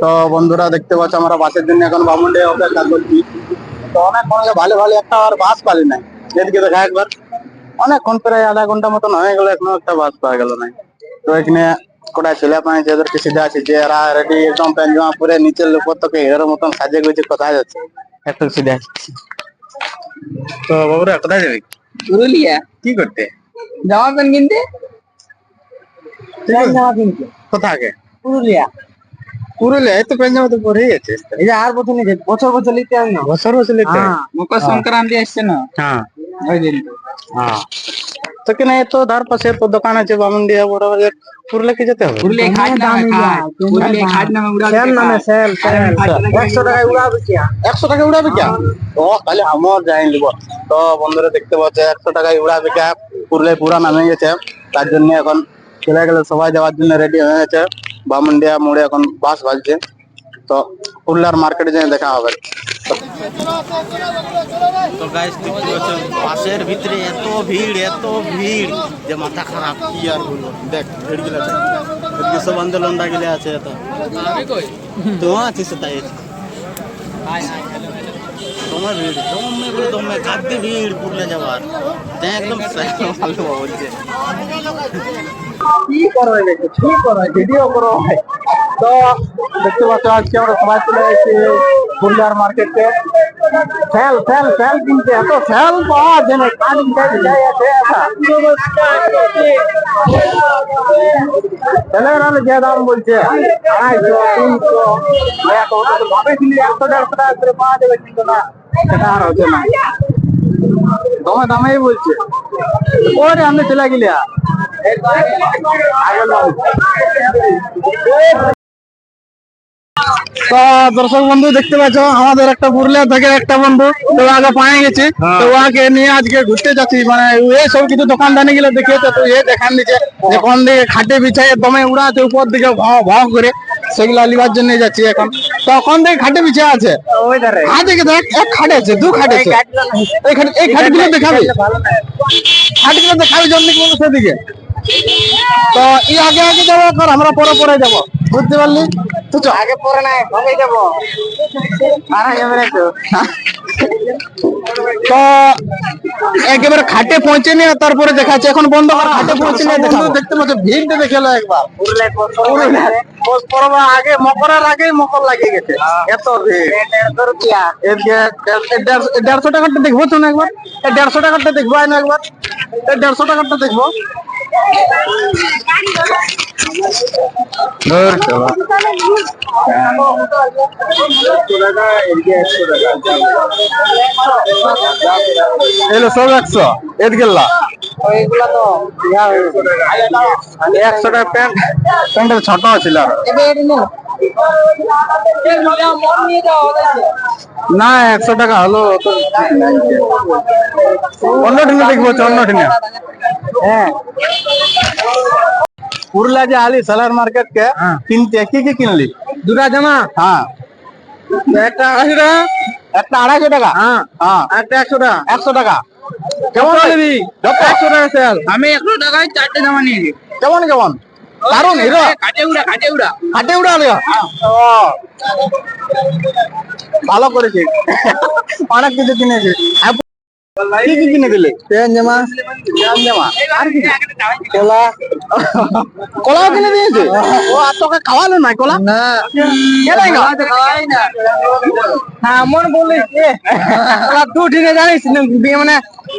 তো বন্ধুরা দেখতে পাচ্ছ আমরা বাসের জন্য এখন বামুন্ডে অপেক্ষা করছি। তো অনেকক্ষণ ভালো ভালো একটা আর বাস পালি নাই। এদিকে দেখা একবার। অনেকক্ষণ প্রায় আধা ঘণ্টা মতন হয়ে গেল এখনও একটা বাস পাওয়া গেল নাই। তো এখানে কোটা ছেলে পানি যাদেরকে সিধা আছে যে এরা রেডি একদম প্যান্ট জামা পরে নিচের উপর থেকে হিরোর মতন সাজে গুজে কোথায় যাচ্ছে। একটু সিধা আসছে। তো বাবুরা কোথায় যাবি? পুরুলিয়া। কি করতে? জামা প্যান্ট কিনতে? জামা কিনতে। কোথাকে পুরুলিয়া। পুরুলিয়া তো জামা তো পরেই আছে এই যে আর বছর নিয়ে বছর বছর নিতে আমি না বছর বছর নিতে হয়? মকর সংক্রান্তি আসছে না? হ্যাঁ। ওই দিন। হ্যাঁ। তো কেন এত ধার পাশে তো দোকান আছে বামুন্ডিয়া বড় বাজার। পুরুলিয়া কি যেতে হবে? পুরুলিয়া খাট নামে খাট পুরুলিয়া খাট নামে উড়া সেল নামে সেল সেল। একশো টাকায় উড়াবে কি? একশো টাকা উড়াবে কে? তো তাহলে আমার যাই নিব। তো বন্ধুরা দেখতে পাচ্ছে একশো টাকায় উড়াবে কে? পুরুলিয়া পুরা নামে গেছে। তার জন্য এখন চলে গেলে সবাই যাওয়ার জন্য রেডি হয়ে গেছে। বামুন্ডিয়া মোড়ে এখন বাস বাজছে তো পুরুলিয়ার মার্কেটে যেয়ে দেখা হবে তো গাইস দেখতে পাচ্ছেন বাসের ভিতরে এত ভিড় এত ভিড় যে মাথা খারাপ কি আর বলব দেখ ভিড় গিলা আছে এদিকে সব আন্দোলনটা গিলে আছে এত তো আছিস তাই তোমার ভিড় দমে বলে দমে কাঁদতে ভিড় পুরলে যাওয়ার তাই একদম ভালো বলছে কি করো দেখো, কি করো ভিডিও করো তো দেখতে পাচ্ছ, আজকে আমরা সবাই চলে এসেছি ফুলদার মার্কেটে। ফেল ফেল ফেল কিনতে, এত ফেল পাওয়া যায় না, কাজ কাজ যায় আছে ছেলেরা যে দাম বলছে, আড়াইশো, তিনশো এত তো ভাবে কিনলে একশো দেড়শো টাকা করে পাওয়া যাবে কিন্তু না, সেটা আর হচ্ছে না। দমে দামেই বলছে। ওরে আমি চলে গেলি আর। তো দর্শক বন্ধু দেখতে পাচ্ছ আমাদের একটা পুরুলিয়া থেকে একটা বন্ধু তো আগে পায়ে গেছি। তো ওকে নিয়ে আজকে ঘুরতে যাচ্ছি। মানে এ সব কিছু দোকানদানি গুলো দেখিয়েছে তো এ দেখান দিচ্ছে যে কোন দিকে খাটে বিছাই দমে উড়াচ্ছে উপর দিকে ভাও করে সেগুলা লিবার জন্য যাচ্ছি এখন। তো কোন দিকে খাটে বিছা আছে? ওই দেখে দেখ এক খাটে আছে দু খাটে আছে। এই খাট এই খাটগুলো দেখাবি। খাটগুলো দেখাবি জন্য বলব সেদিকে তো ই আগে আগে যাব কর আমরা পরে পরে যাব। বুঝতে পারলি? তুই আগে পরে নাই কবে যাব। আর যাবে না তো তো একেবারে খাটে পৌঁছে নিয়ে তারপরে দেখাচ্ছে। এখন বন্ধ করা খাটে পৌঁছে নিয়ে দেখাবো দেখতে পাচ্ছ ভিড়টা দেখে এলো একবার। আগে মকরের আগে মকর লাগিয়ে গেছে। এত ভিড়। দেড়শো টাকারটা দেখব তো না একবার? দেড়শো টাকাটা দেখব না একবার। দেড়শো টাকাটা দেখব। এলো সব একশো। এদিকে লা। ওইগুলা তো ইয়া একশো টাকা প্যান্ট। প্যান্টের ছোট ছিল এটি নো। একশো টাকা হলো অন্য টিনে দেখব অন্য টিনে। হ্যাঁ। পুরুলিয়া যে আলি সালার মার্কেট কে কিনতে কি কি কিনলি দুটা জামা হ্যাঁ একটা আশি টাকা একটা আড়াইশো টাকা হ্যাঁ হ্যাঁ একটা একশো টাকা একশো টাকা কেমন নিবি একশো টাকা সেল আমি একশো টাকায় চারটে জামা নিয়ে কেমন কেমন দারুণ হিরো কাটে উড়া কাটে উড়া হাটে উড়া ভালো করেছে অনেক কিছু কিনেছে কি কি কিনে দিলে পেন জামা জামা আর কি কলা কলাও কিনে দিয়েছে? ও আর তোকে খাওয়ালো না কলা? না। কেলাই না। হ্যাঁ মন বলিস এ দু ঠিনে জানিস মানে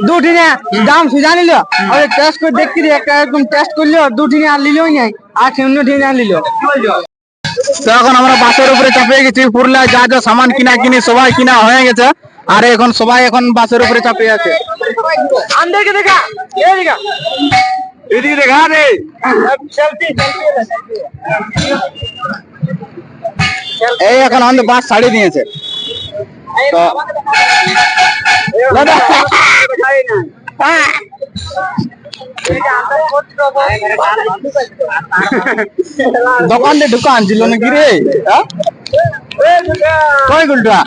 দু ঠিনে দাম সে জানিল। আর টেস্ট করে দিয়ে একটা একদম টেস্ট করল দু ঠিনে আর লিলোই নাই আর শূন্য ঠিনে আর লিল। তো এখন আমরা বাসের উপরে চাপিয়ে গেছি পুরুলিয়া যা যা সামান কিনা কিনি সবাই কিনা হয়ে গেছে আর এখন সবাই এখন বাসের উপরে চাপিয়ে আছে। দেখা। সেলফি এই এখন আমাদের বাস তো দাদা হ্যাঁ। ঢুকান ছিল নাকি রে হ্যাঁ? কই গুলটা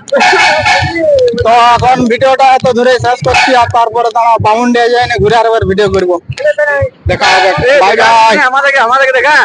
তো এখন ভিডিওটা এত ধরে শেষ করছি আর তারপরে দাঁড়া বাউন্ডে যাই না ঘুরে আরেকবার ভিডিও করব। দেখা হবে। বাই বাই আমাদেরকে আমাদেরকে দেখা।